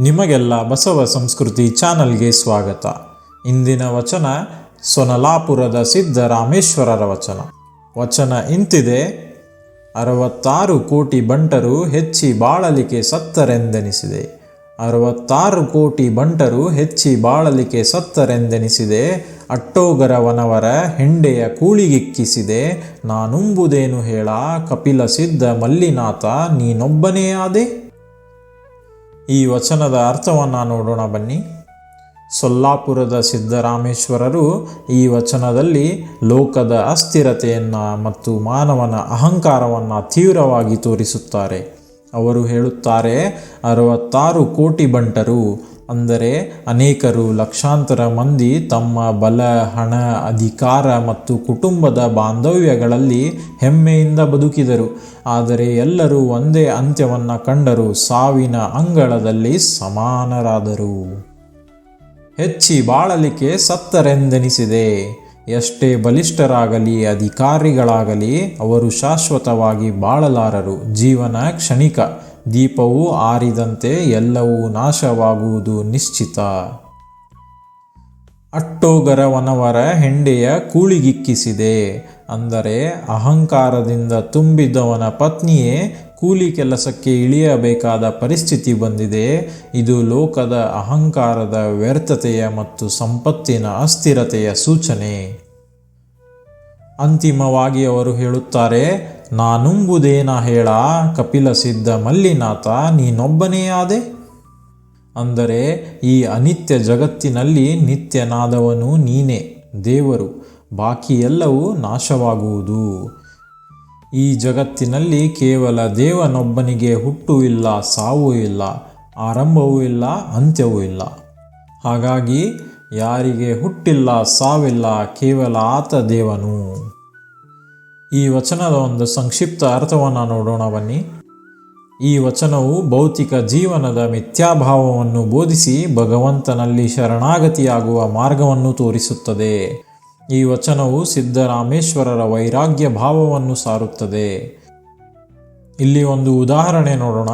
ನಿಮಗೆಲ್ಲ ಬಸವ ಸಂಸ್ಕೃತಿ ಚಾನಲ್ಗೆ ಸ್ವಾಗತ. ಇಂದಿನ ವಚನ ಸೊನಲಾಪುರದ ಸಿದ್ದರಾಮೇಶ್ವರರ ವಚನ. ವಚನ ಇಂತಿದೆ, ಅರವತ್ತಾರು ಕೋಟಿ ಬಂಟರು ಹೆಚ್ಚಿ ಬಾಳಲಿಕೆ ಸತ್ತರೆಂದೆನಿಸಿದೆ. ಅರವತ್ತಾರು ಕೋಟಿ ಬಂಟರು ಹೆಚ್ಚಿ ಬಾಳಲಿಕೆ ಸತ್ತರೆಂದೆನಿಸಿದೆ. ಅಟ್ಟೋಗರವನವರ ಹೆಂಡೆಯ ಕೂಳಿಗಿಕ್ಕಿಸಿದೆ. ನಾನುಂಬುದೇನು ಹೇಳ, ಕಪಿಲ ಸಿದ್ಧ ಮಲ್ಲಿನಾಥ, ನೀನೊಬ್ಬನೇ ಆದೆ? ಈ ವಚನದ ಅರ್ಥವನ್ನು ನೋಡೋಣ ಬನ್ನಿ. ಸೊಲ್ಲಾಪುರದ ಸಿದ್ದರಾಮೇಶ್ವರರು ಈ ವಚನದಲ್ಲಿ ಲೋಕದ ಅಸ್ಥಿರತೆಯನ್ನು ಮತ್ತು ಮಾನವನ ಅಹಂಕಾರವನ್ನು ತೀವ್ರವಾಗಿ ತೋರಿಸುತ್ತಾರೆ. ಅವರು ಹೇಳುತ್ತಾರೆ, ಅರವತ್ತಾರು ಕೋಟಿ ಬಂಟರು ಅಂದರೆ ಅನೇಕರು ಲಕ್ಷಾಂತರ ಮಂದಿ ತಮ್ಮ ಬಲ, ಹಣ, ಅಧಿಕಾರ ಮತ್ತು ಕುಟುಂಬದ ಬಾಂಧವ್ಯಗಳಲ್ಲಿ ಹೆಮ್ಮೆಯಿಂದ ಬದುಕಿದರು. ಆದರೆ ಎಲ್ಲರೂ ಒಂದೇ ಅಂತ್ಯವನ್ನು ಕಂಡರು, ಸಾವಿನ ಅಂಗಳದಲ್ಲಿ ಸಮಾನರಾದರು. ಹೆಚ್ಚಿ ಬಾಳಲಿಕ್ಕೆ ಸತ್ತರೆಂದೆನಿಸಿದೆ. ಎಷ್ಟೇ ಬಲಿಷ್ಠರಾಗಲಿ, ಅಧಿಕಾರಿಗಳಾಗಲಿ, ಅವರು ಶಾಶ್ವತವಾಗಿ ಬಾಳಲಾರರು. ಜೀವನ ಕ್ಷಣಿಕ. ದೀಪವು ಆರಿದಂತೆ ಎಲ್ಲವೂ ನಾಶವಾಗುವುದು ನಿಶ್ಚಿತ. ಅಟ್ಟೋಗರವನವರ ಹೆಂಡೆಯ ಕೂಳಿಗಿಕ್ಕಿಸಿದೆ. ಅಂದರೆ ಅಹಂಕಾರದಿಂದ ತುಂಬಿದ್ದವನ ಪತ್ನಿಯೇ ಕೂಲಿ ಕೆಲಸಕ್ಕೆ ಇಳಿಯಬೇಕಾದ ಪರಿಸ್ಥಿತಿ ಬಂದಿದೆ. ಇದು ಲೋಕದ ಅಹಂಕಾರದ ವ್ಯರ್ಥತೆಯ ಮತ್ತು ಸಂಪತ್ತಿನ ಅಸ್ಥಿರತೆಯ ಸೂಚನೆ. ಅಂತಿಮವಾಗಿ ಅವರು ಹೇಳುತ್ತಾರೆ ನಾನುಂಬುದೇನ ಹೇಳ, ಕಪಿಲ ಸಿದ್ಧ ಮಲ್ಲಿನಾಥ, ನೀನೊಬ್ಬನೇ ಆದೆ? ಅಂದರೆ, ಈ ಅನಿತ್ಯ ಜಗತ್ತಿನಲ್ಲಿ ನಿತ್ಯನಾದವನು ನೀನೇ, ದೇವರು. ಬಾಕಿ ಎಲ್ಲವೂ ನಾಶವಾಗುವುದು. ಈ ಜಗತ್ತಿನಲ್ಲಿ ಕೇವಲ ದೇವನೊಬ್ಬನಿಗೆ ಹುಟ್ಟು ಇಲ್ಲ, ಸಾವು ಇಲ್ಲ, ಆರಂಭವೂ ಇಲ್ಲ, ಅಂತ್ಯವೂ ಇಲ್ಲ. ಹಾಗಾಗಿ, ಯಾರಿಗೆ ಹುಟ್ಟಿಲ್ಲ, ಸಾವಿಲ್ಲ, ಕೇವಲ ಆತ ದೇವನು. ಈ ವಚನದ ಒಂದು ಸಂಕ್ಷಿಪ್ತ ಅರ್ಥವನ್ನು ನೋಡೋಣ ಬನ್ನಿ. ಈ ವಚನವು ಭೌತಿಕ ಜೀವನದ ಮಿಥ್ಯಾಭಾವವನ್ನು ಬೋಧಿಸಿ ಭಗವಂತನಲ್ಲಿ ಶರಣಾಗತಿಯಾಗುವ ಮಾರ್ಗವನ್ನು ತೋರಿಸುತ್ತದೆ. ಈ ವಚನವು ಸಿದ್ದರಾಮೇಶ್ವರರ ವೈರಾಗ್ಯ ಭಾವವನ್ನು ಸಾರುತ್ತದೆ. ಇಲ್ಲಿ ಒಂದು ಉದಾಹರಣೆ ನೋಡೋಣ.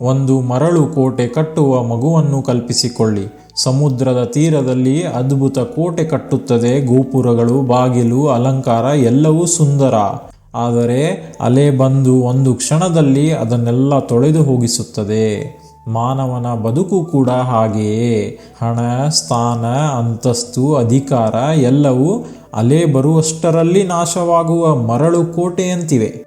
ಒಂದು ಮರಳು ಕೋಟೆ ಕಟ್ಟುವ ಮಗುವನ್ನು ಕಲ್ಪಿಸಿಕೊಳ್ಳಿ. ಸಮುದ್ರದ ತೀರದಲ್ಲಿ ಅದ್ಭುತ ಕೋಟೆ ಕಟ್ಟುತ್ತದೆ. ಗೋಪುರಗಳು, ಬಾಗಿಲು, ಅಲಂಕಾರ ಎಲ್ಲವೂ ಸುಂದರ. ಆದರೆ ಅಲೆ ಬಂದು ಒಂದು ಕ್ಷಣದಲ್ಲಿ ಅದನ್ನೆಲ್ಲ ತೊಳೆದು ಹೋಗಿಸುತ್ತದೆ. ಮಾನವನ ಬದುಕು ಕೂಡ ಹಾಗೆಯೇ. ಹಣ, ಸ್ಥಾನ, ಅಂತಸ್ತು, ಅಧಿಕಾರ ಎಲ್ಲವೂ ಅಲೆ ಬರುವಷ್ಟರಲ್ಲಿ ನಾಶವಾಗುವ ಮರಳು ಕೋಟೆಯಂತಿವೆ.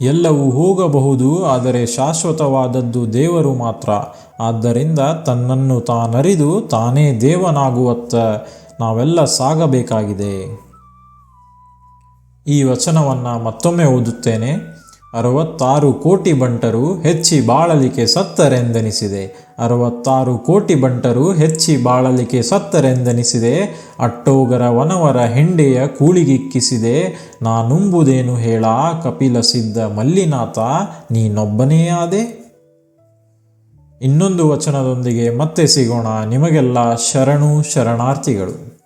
ಎಲ್ಲವೂ ಹೋಗಬಹುದು, ಆದರೆ ಶಾಶ್ವತವಾದದ್ದು ದೇವರು ಮಾತ್ರ. ಆದ್ದರಿಂದ ತನ್ನನ್ನು ತಾನರಿದು ತಾನೇ ದೇವನಾಗುವತ್ತ ನಾವೆಲ್ಲ ಸಾಗಬೇಕಾಗಿದೆ. ಈ ವಚನವನ್ನು ಮತ್ತೊಮ್ಮೆ ಓದುತ್ತೇನೆ. ಅರವತ್ತಾರು ಕೋಟಿ ಬಂಟರು ಹೆಚ್ಚಿ ಬಾಳಲಿಕೆ ಸತ್ತರೆಂದೆನಿಸಿದೆ. ಅರವತ್ತಾರು ಕೋಟಿ ಬಂಟರು ಹೆಚ್ಚಿ ಬಾಳಲಿಕೆ ಸತ್ತರೆಂದೆನಿಸಿದೆ. ಅಟ್ಟೋಗರ ವನವರ ಹೆಂಡೆಯ ಕೂಳಿಗಿಕ್ಕಿಸಿದೆ. ನಾನುಂಬುದೇನು ಹೇಳ, ಕಪಿಲ ಸಿದ್ಧ ಮಲ್ಲಿನಾಥ, ನೀನೊಬ್ಬನೇ ಆದೆ? ಇನ್ನೊಂದು ವಚನದೊಂದಿಗೆ ಮತ್ತೆ ಸಿಗೋಣ, ನಿಮಗೆಲ್ಲ ಶರಣು ಶರಣಾರ್ಥಿಗಳು.